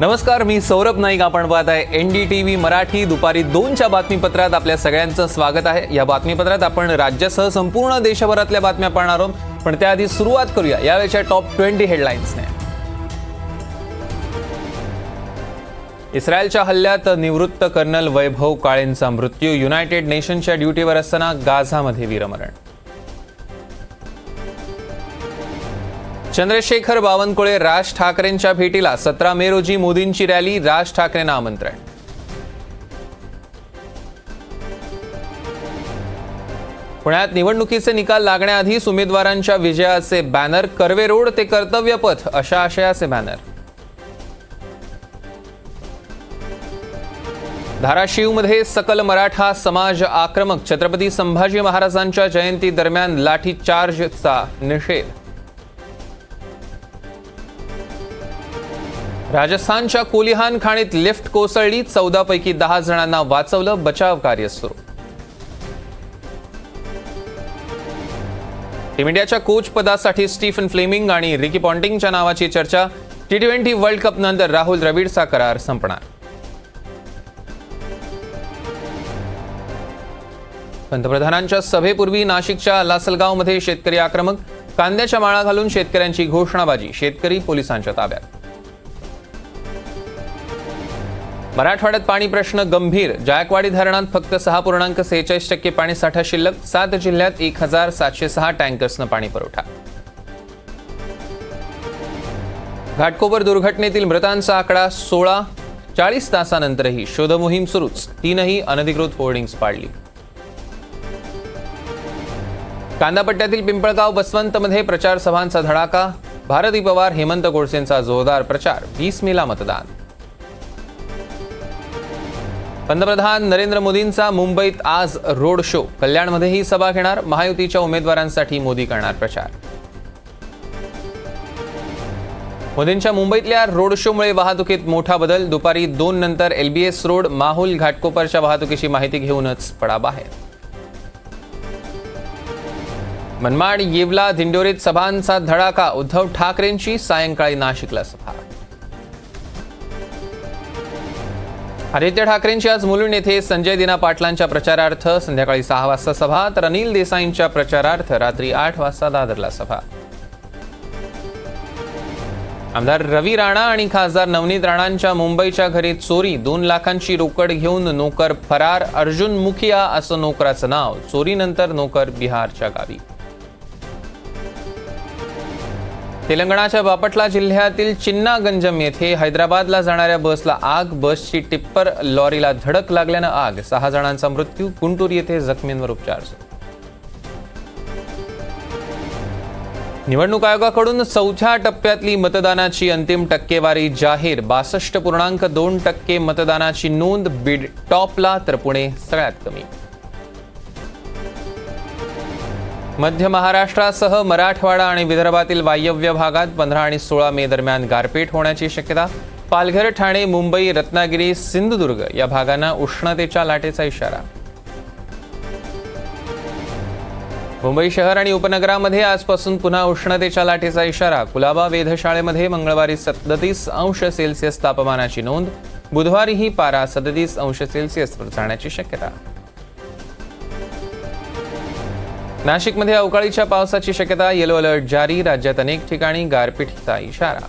नमस्कार मी सौरभ नाईक. आपण पाहत आहे N D T V Marathi. दुपारी दोनच्या बातमीपत्रात आपल्या सगळ्यांचं स्वागत आहे. या बातमीपत्रात आपण राज्यासह संपूर्ण देशभरातल्या बातम्या पाहणार आहोत. पण त्याआधी सुरुवात करूया. यावेळच्या टॉप ट्वेंटी हेडलाईन्सने. इस्रायलच्या हल्ल्यात निवृत्त कर्नल वैभव काळेंचा मृत्यू. युनायटेड नेशनच्या ड्युटीवर असताना गाझामध्ये वीरमरण. चंद्रशेखर बावनकुळे राज ठाकरेंच्या भेटीला सतरा मे रोजी मोदींची रॅली राज ठाकरेंना आमंत्रण. पुण्यात निवडणुकीचे निकाल लागण्याआधीच उमेदवारांच्या विजयाचे बॅनर कर्वे रोड ते कर्तव्यपथ अशा आशयाचे बॅनर. धाराशिवमध्ये सकल मराठा समाज आक्रमक छत्रपती संभाजी महाराजांच्या जयंती दरम्यान लाठीचार्जचा निषेध. राजस्थानच्या कोलिहान खाणीत लिफ्ट कोसळली. चौदा पैकी दहा जणांना वाचवलं. बचाव कार्य सुरू. टीम इंडियाच्या कोच पदासाठी स्टीफन फ्लेमिंग आणि रिकी पॉन्टिंगच्या नावाची चर्चा. टी ट्वेंटी वर्ल्ड कप नंतर राहुल द्रविडचा करार संपणार. पंतप्रधानांच्या सभेपूर्वी नाशिकच्या लासलगावमध्ये शेतकरी आक्रमक. कांद्याच्या माळा घालून शेतकऱ्यांची घोषणाबाजी. शेतकरी पोलिसांच्या ताब्यात. मराठवाड्यात पाणी प्रश्न गंभीर. जायकवाडी धरणात फक्त सहा पूर्णांक सेहेचाळीस टक्के पाणीसाठा शिल्लक. सात जिल्ह्यात एक हजार सातशे सहा टँकर्सनं पाणी पुरवठा. घाटकोपर दुर्घटनेतील मृतांचा आकडा सोळा. चाळीस तासानंतरही शोधमोहीम सुरूच. तीनही अनधिकृत होर्डिंग्स पाडली. कांदापट्ट्यातील पिंपळगाव बसवंतमध्ये प्रचार सभांचा धडाका. भारती पवार हेमंत गोडसेंचा जोरदार प्रचार. वीस मेला मतदान. पंतप्रधान नरेंद्र मोदींचा मुंबईत आज रोड शो. कल्याणमध्येही सभा घेणार महायुतीच्या उमेदवारांसाठी मोदी करणार प्रचार. मोदींच्या मुंबईतल्या रोड शोमुळे वाहतुकीत मोठा बदल. दुपारी दोन नंतर एलबीएस रोड माहुल घाटकोपरच्या वाहतुकीची माहिती घेऊनच पडा बाहेर. मनमाड येवला दिंडोरीत सभांचा धडाका. उद्धव ठाकरेंची सायंकाळी नाशिकला सभा. आदित्य ठाकरेंची आज मुलुंड येथे संजय दिना पाटलांच्या प्रचारार्थ संध्याकाळी सहा वाजता सभा तर अनिल देसाईंच्या प्रचारार्थ रात्री आठ वाजता दादरला सभा. आमदार रवी राणा आणि खासदार नवनीत राणांच्या मुंबईच्या घरी चोरी दोन लाखांची रोकड घेऊन नोकर फरार अर्जुन मुखिया असं नोकराचं नाव चोरीनंतर नोकर बिहारच्या गावी. तेलंगणाच्या बापटला जिल्ह्यातील चिन्नागंजम येथे हैदराबादला जाणाऱ्या बसला आग बसची टिप्पर लॉरीला धडक लागल्यानं आग. सहा जणांचा मृत्यू गुंटूर येथे जखमींवर उपचार निवडणूक आयोगाकडून चौथ्या टप्प्यातली मतदानाची अंतिम टक्केवारी जाहीर. बासष्ट पूर्णांक दोन टक्के मतदानाची नोंद बीड टॉपला तर पुणे सगळ्यात कमी. मध्य महाराष्ट्रासह मराठवाडा आणि विदर्भातील वायव्य भागात पंधरा आणि सोळा मे दरम्यान गारपीट होण्याची शक्यता. पालघर ठाणे मुंबई रत्नागिरी सिंधुदुर्ग या भागांना उष्णतेच्या लाटेचा इशारा. मुंबई शहर आणि उपनगरामध्ये आजपासून पुन्हा उष्णतेच्या लाटेचा इशारा. कुलाबा वेधशाळेमध्ये मंगळवारी सदतीस अंश सेल्सिअस तापमानाची नोंद. बुधवारीही पारा सदतीस अंश सेल्सिअसवर जाण्याची शक्यता. नाशिकमध्ये अवकाळीच्या पावसाची शक्यता येलो अलर्ट जारी राज्यात अनेक ठिकाणी गारपीटीचा इशारा.